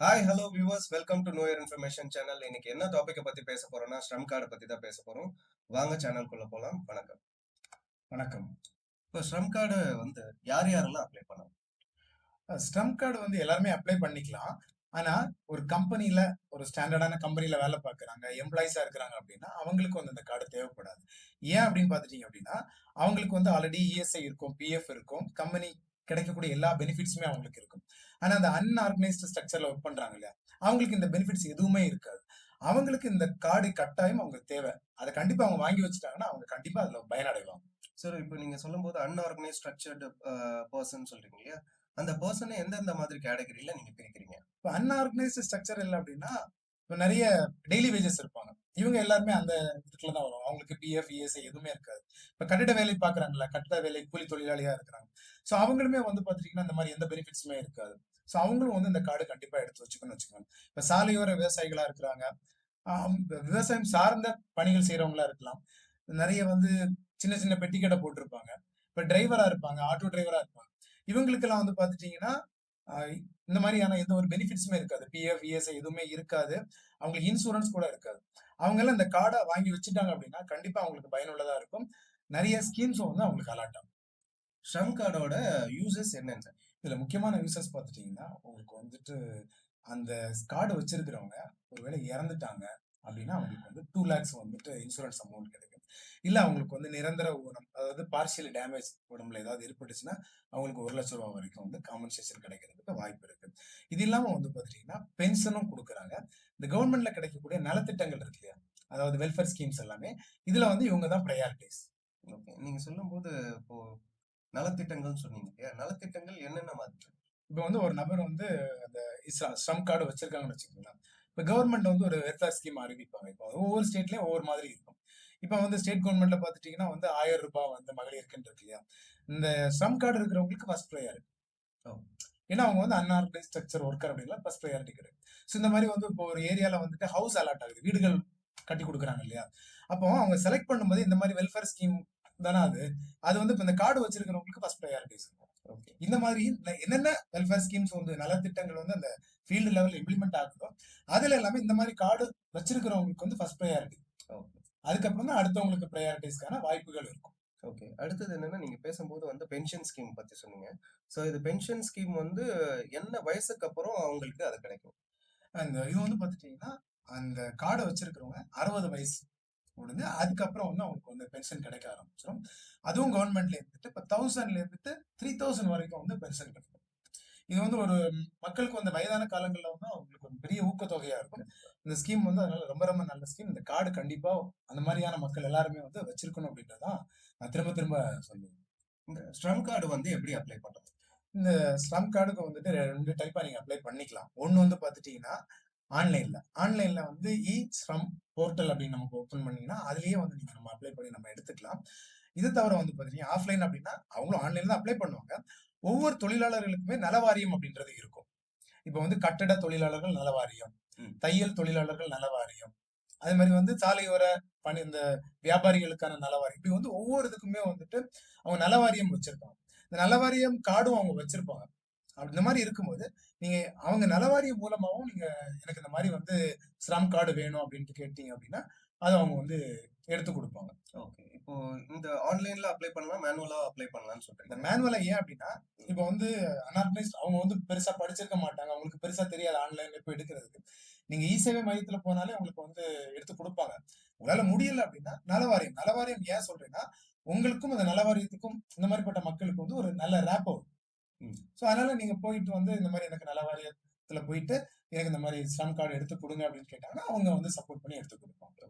Hi hello viewers welcome to நோயர் information channel இன்னைக்கு என்ன டாபிக்கை பத்தி பேச போறோம்னா ஸ்ரம் கார்டை பத்தி தான் பேச போறோம். வாங்க சேனல்குள்ள போலாம். வணக்கம். வணக்கம். இப்போ ஸ்ரம் கார்டு வந்து யார் யாரெல்லாம் அப்ளை பண்ணலாம்? ஸ்டம் கார்டு வந்து எல்லாருமே அப்ளை பண்ணிக்கலாம். ஆனா ஒரு கம்பெனில ஒரு ஸ்டாண்டர்டான கம்பெனில வேலை பார்க்குறாங்க எம்ப்ளாயிஸா இருக்கிறாங்க அப்படின்னா அவங்களுக்கு வந்து இந்த கார்டு தேவைப்படாது. ஏன் அப்படின்னு பார்த்துட்டீங்க அப்படின்னா அவங்களுக்கு வந்து ஆல்ரெடி இஎஸ்ஐ இருக்கும் பிஎஃப் இருக்கும் கம்பெனி கிடைக்கக்கூடிய எல்லா பெனிஃபிட்ஸுமே அவங்களுக்கு இருக்கும். ஆனா அந்த அன்ஆர்கனைஸ்டு ஸ்ட்ரக்சர்ல ஒர்க் பண்றாங்க இல்லையா? அவங்களுக்கு இந்த பெனிஃபிட்ஸ் எதுவுமே இருக்காது. அவங்களுக்கு இந்த கார்டு கட்டாயம் அவங்களுக்கு தேவை. அதை கண்டிப்பா அவங்க வாங்கி வச்சுட்டாங்கன்னா அவங்க கண்டிப்பா அதுல பயனடைவாங்க. சார் இப்போ நீங்க சொல்லும்போது அன்ஆர்கனைஸ் ஸ்ட்ரக்சர்டு பர்சன் சொல்றீங்க இல்லையா? அந்த பர்சனை எந்தெந்த மாதிரி கேட்டகரியில நீங்க பிரிக்கிறீங்க? இப்போ அன்ஆர்கனைஸ்டு ஸ்ட்ரக்சர் இல்லை அப்படின்னா இப்போ நிறைய டெய்லி வேஜஸ் இருப்பாங்க. இவங்க எல்லாருமே அந்த இதுக்குள்ள தான் வரும். அவங்களுக்கு பிஎஃப் இஎஸ்ஐ எதுவுமே இருக்காது. இப்போ கட்டிட வேலை பாக்குறாங்கல்ல கட்டிட வேலை கூலி தொழிலாளியா இருக்கிறாங்க. ஸோ அவங்களுமே வந்து பார்த்துட்டீங்கன்னா இந்த மாதிரி எந்த பெனிஃபிட்ஸுமே இருக்காது. ஸோ அவங்களும் வந்து இந்த கார்டு கண்டிப்பாக எடுத்து வச்சுக்கணும்னு வச்சுக்கோங்க. இப்போ சாலையோர விவசாயிகளா இருக்கிறாங்க. விவசாயம் சார்ந்த பணிகள் செய்யறவங்களா இருக்கலாம். நிறைய வந்து சின்ன சின்ன பெட்டி கடை போட்டிருப்பாங்க. இப்போ டிரைவரா இருப்பாங்க ஆட்டோ டிரைவரா இருப்பாங்க. இவங்களுக்கெல்லாம் வந்து பாத்துட்டீங்கன்னா இந்த மாதிரியான எந்த ஒரு பெனிஃபிட்ஸுமே இருக்காது. பிஎஃப் இஎஸ்ஐ எதுவுமே இருக்காது. அவங்களுக்கு இன்சூரன்ஸ் கூட இருக்காது. அவங்க எல்லாம் இந்த கார்டை வாங்கி வச்சுட்டாங்க அப்படின்னா கண்டிப்பா அவங்களுக்கு பயனுள்ளதா இருக்கும். நிறைய ஸ்கீம்ஸும் வந்து அவங்களுக்கு அலாட் ஆகும். ஸ்ரம் கார்டோட யூசஸ் என்னென்ன? இதுல முக்கியமான யூசஸ் பார்த்துட்டீங்கன்னா உங்களுக்கு வந்துட்டு அந்த கார்டு வச்சிருக்கிறவங்க ஒருவேளை இறந்துட்டாங்க அப்படின்னா அவங்களுக்கு வந்து டூ லேக்ஸ் வந்துட்டு இன்சூரன்ஸ் அமௌண்ட் கிடைக்கும். இல்ல அவங்களுக்கு வந்து நிரந்தர ஊனம் அதாவது பார்ஷியல் டேமேஜ் உடம்புல ஏதாவது ஏற்பட்டுச்சுன்னா அவங்களுக்கு ஒரு லட்சம் ரூபாய் வரைக்கும் வந்து காம்பன்சேஷன் கிடைக்கிறதுக்கு வாய்ப்பு இருக்கு. இது இல்லாம வந்து பாத்தீங்கன்னா பென்ஷனும் கொடுக்குறாங்க. இந்த கவர்மெண்ட்ல கிடைக்கக்கூடிய நலத்திட்டங்கள் இருக்கு இல்லையா? அதாவது வெல்ஃபேர் ஸ்கீம்ஸ் எல்லாமே இதுல வந்து இவங்க தான் ப்ரையாரிட்டிஸ் ஓகே. நீங்க சொல்லும்போது இப்போ நலத்திட்டங்கள் சொன்னீங்க இல்லையா? நலத்திட்டங்கள் என்னென்ன மாதிரி? இப்போ வந்து ஒரு நபர் வந்து அந்த ஸ்ரம் கார்டு வச்சிருக்காங்கன்னு வச்சுக்கோங்களேன். இப்போ கவர்மெண்ட் வந்து ஒரு வெல்ஃபேர் ஸ்கீம் அறிவிப்பாங்க. இப்போ ஒவ்வொரு ஸ்டேட்லயும் ஒவ்வொரு மாதிரி இருக்கும். இப்போ வந்து ஸ்டேட் கவர்மெண்ட்ல பார்த்துட்டீங்கன்னா வந்து ஆயிரம் ரூபாய் வந்து மகளிருக்குன்னு இருக்கு இந்த ஸ்ரம் கார்டு இருக்கிறவங்களுக்கு ஃபர்ஸ்ட் ப்ரையாரிட்டி. ஏன்னா அவங்க வந்து அன்ஆர்கனைஸ் ஸ்ட்ரக்சர் ஒர்க்கர் அப்படின்னா ஃபர்ஸ்ட் ப்ரையாரிட்டி கிடையாது. ஸோ இந்த மாதிரி வந்து இப்போ ஒரு ஏரியால வந்துட்டு ஹவுஸ் அலாட் ஆகுது. வீடுகள் கட்டி கொடுக்குறாங்க இல்லையா? அப்போ அவங்க செலக்ட் பண்ணும்போது இந்த மாதிரி வெல்ஃபேர் ஸ்கீம் தானே அது? அது வந்து இப்போ இந்த கார்டு வச்சிருக்கிறவங்களுக்கு ஃபர்ஸ்ட் ப்ரையாரிட்டிஸ் இந்த மாதிரி என்னென்ன வெல்ஃபேர் ஸ்கீம்ஸ் வந்து நலத்திட்டங்கள் வந்து அந்த ஃபீல்டு லெவல் இம்ப்ளிமெண்ட் ஆகுதோ அதுல எல்லாமே இந்த மாதிரி கார்டு வச்சிருக்கிறவங்களுக்கு வந்து ஃபர்ஸ்ட் ப்ரையாரிட்டி அதுக்கப்புறம் தான் அடுத்தவங்களுக்கு ப்ரையாரிட்டிஸ்க்கான வாய்ப்புகள் இருக்கும். ஓகே அடுத்தது என்னன்னா நீங்க பேசும்போது வந்து பென்ஷன் ஸ்கீம் பத்தி சொன்னீங்க. ஸோ இது பென்ஷன் ஸ்கீம் வந்து என்ன வயசுக்கு அப்புறம் அவங்களுக்கு அது கிடைக்கும்? அந்த இது வந்து பார்த்துட்டீங்கன்னா அந்த கார்டை வச்சிருக்கிறவங்க அறுபது வயசு முடிஞ்சு அதுக்கப்புறம் வந்து அவங்களுக்கு வந்து பென்ஷன் கிடைக்க ஆரம்பிச்சிடும் அதுவும் கவர்மெண்ட்ல இருந்துட்டு இப்போ தௌசண்ட்ல இருந்துட்டு த்ரீ தௌசண்ட் வரைக்கும் வந்து பென்ஷன் கிடைக்கும் இது வந்து ஒரு மக்களுக்கு வந்து வயதான காலங்களில் வந்து அவங்களுக்கு ஒரு பெரிய ஊக்கத்தொகையா இருக்கும். இந்த ஸ்கீம் வந்து அதனால ரொம்ப ரொம்ப நல்ல ஸ்கீம் இந்த கார்டு கண்டிப்பா அந்த மாதிரியான மக்கள் எல்லாருமே வந்து வச்சிருக்கணும் அப்படின்றதான் நான் திரும்ப திரும்ப சொல்லுவேன். இந்த ஸ்ட்ரம் கார்டு வந்து எப்படி அப்ளை பண்றது? இந்த ஸ்லம் கார்டுக்கு வந்துட்டு ரெண்டு டைப்பா நீங்க அப்ளை பண்ணிக்கலாம். ஒன்னு வந்து பாத்துட்டீங்கன்னா ஆன்லைன்ல. ஆன்லைன்ல வந்து இ ஸ்ரம் போர்ட்டல் அப்படின்னு நமக்கு ஓப்பன் பண்ணீங்கன்னா அதுலயே வந்து நீங்க நம்ம அப்ளை பண்ணி நம்ம எடுத்துக்கலாம். இது தவிர வந்து பாத்தீங்கன்னா ஆஃப்லைன் அப்படின்னா அவங்களும் ஆன்லைன்ல தான் அப்ளை பண்ணுவாங்க. ஒவ்வொரு தொழிலாளர்களுக்குமே நலவாரியம் அப்படின்றது இருக்கும். இப்போ வந்து கட்டட தொழிலாளர்கள் நலவாரியம். தையல் தொழிலாளர்கள் நலவாரியம். அதே மாதிரி வந்து சாலையோர பணி இந்த வியாபாரிகளுக்கான நலவாரியம். இப்படி வந்து ஒவ்வொரு இதுக்குமே வந்துட்டு அவங்க நலவாரியம் வச்சிருக்காங்க இந்த நலவாரியம் கார்டும் அவங்க வச்சிருப்பாங்க. அப்படி இந்த மாதிரி இருக்கும்போது நீங்க அவங்க நலவாரியம் மூலமாவும் நீங்க எனக்கு இந்த மாதிரி வந்து ஸ்ரம் கார்டு வேணும் அப்படின்ட்டு கேட்டீங்க அப்படின்னா அதை அவங்க வந்து எடுத்து கொடுப்பாங்க. ஓகே. இப்போ இந்த ஆன்லைன்ல அப்ளை பண்ணலாம் மேனுவலா அப்ளை பண்ணலாம்னு இந்த சொல்றீங்க மேனுவலா ஏன் அப்படின்னா இப்போ வந்து அனார்கனைஸ்ட் அவங்க வந்து பெருசா படிச்சிருக்க மாட்டாங்க. அவங்களுக்கு பெருசா தெரியாது ஆன்லைன்ல போய் எடுக்கிறதுக்கு. நீங்க இ சேவை மையத்துல போனாலே உங்களுக்கு வந்து எடுத்து கொடுப்பாங்க. உங்களால முடியல அப்படின்னா நலவாரியம். நலவாரியம் ஏன் சொல்றேன்னா உங்களுக்கும் அந்த நலவாரியத்துக்கும் இந்த மாதிரிப்பட்ட மக்களுக்கு வந்து ஒரு நல்ல ரேப் வரும் ம். ஸோ அதனால நீங்க போயிட்டு வந்து இந்த மாதிரி எனக்கு நலவாரியத்துல போயிட்டு எனக்கு இந்த மாதிரி ஸ்லம் கார்டு எடுத்து கொடுங்க அப்படின்னு கேட்டாங்கன்னா அவங்க வந்து சப்போர்ட் பண்ணி எடுத்து கொடுப்பாங்க.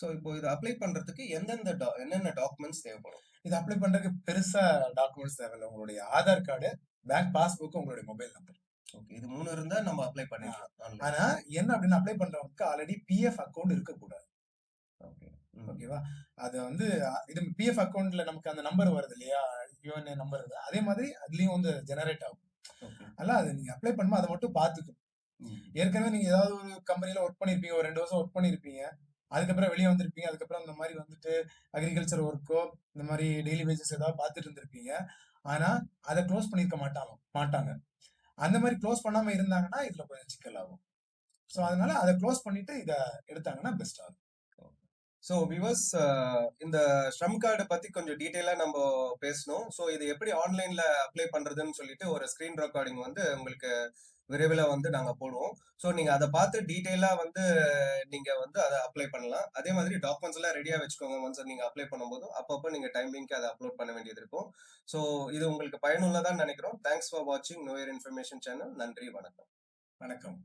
ஸோ இப்போ இது அப்ளை பண்றதுக்கு எந்தெந்த doc- என்னென்ன டாக்குமெண்ட்ஸ் தேவைப்படும்? இது அப்ளை பண்றதுக்கு பெருசா டாக்குமெண்ட்ஸ் தேவையில்லை. உங்களுடைய ஆதார் கார்டு பேங்க் பாஸ்புக் உங்களுடைய மொபைல் நம்பர் ஓகே இது மூணு இருந்தா நம்ம அப்ளை பண்ணிடலாம். ஆன்லைன் ஆனா என்ன அப்படின்னு அப்ளை பண்றவங்களுக்கு ஆல்ரெடி பிஎஃப் அக்கௌண்ட் இருக்கக்கூடாது. ஓகே ஓகேவா அது வந்து இது பிஎஃப் அக்கௌண்ட்ல நமக்கு அந்த நம்பர் வருது இல்லையா? யூஎன்ஏ நம்பர் அதே மாதிரி அதுலயும் வந்து ஜெனரேட் ஆகும். அதனால அது நீங்க அப்ளை பண்ணும்போது அதை மட்டும் பார்த்துக்கணும். ஏற்கனவே நீங்க ஏதாவது ஒரு கம்பெனில ஒர்க் பண்ணிருப்பீங்க ஒரு ரெண்டு வருஷம் ஒர்க் பண்ணிருப்பீங்க. அதுக்கப்புறம் வெளியே வந்திருப்பீங்க. அதுக்கப்புறம் இந்த மாதிரி வந்துட்டு அக்ரிகல்ச்சர் ஒர்க்கோ இந்த மாதிரி டெய்லி வேஜஸ் ஏதாவது பார்த்துட்டு இருந்திருப்பீங்க. ஆனா அதை க்ளோஸ் பண்ணிருக்க மாட்டாங்க மாட்டாங்க. அந்த மாதிரி க்ளோஸ் பண்ணாம இருந்தாங்கன்னா இதுல கொஞ்சம் சிக்கல் ஆகும். ஸோ அதனால அதை க்ளோஸ் பண்ணிட்டு இதை எடுத்தாங்கன்னா பெஸ்ட் ஆகும் ஸோ விவர்ஸ் இந்த ஸ்ட்ரம் கார்டு பத்தி கொஞ்சம் டீட்டெயிலா நம்ம பேசணும். ஸோ இது எப்படி ஆன்லைன்ல அப்ளை பண்றதுன்னு சொல்லிட்டு ஒரு ஸ்கிரீன் ரெக்கார்டிங் வந்து உங்களுக்கு விரைவில் வந்து நாங்கள் போடுவோம். ஸோ நீங்கள் அதை பார்த்து டீட்டெயிலாக வந்து நீங்கள் வந்து அதை அப்ளை பண்ணலாம். அதே மாதிரி டாக்குமெண்ட்ஸ் எல்லாம் ரெடியாக வச்சுக்கோங்க. ஒன்ஸ் நீங்கள் அப்ளை பண்ணும்போது அப்பப்போ நீங்கள் டைமிங்க்கு அதை அப்லோட் பண்ண வேண்டியது இருக்கும். ஸோ இது உங்களுக்கு பயனுள்ளதான்னு நினைக்கிறோம். தேங்க்ஸ் ஃபார் வாட்சிங் நோயர் இன்ஃபர்மேஷன் சேனல் நன்றி வணக்கம். வணக்கம்.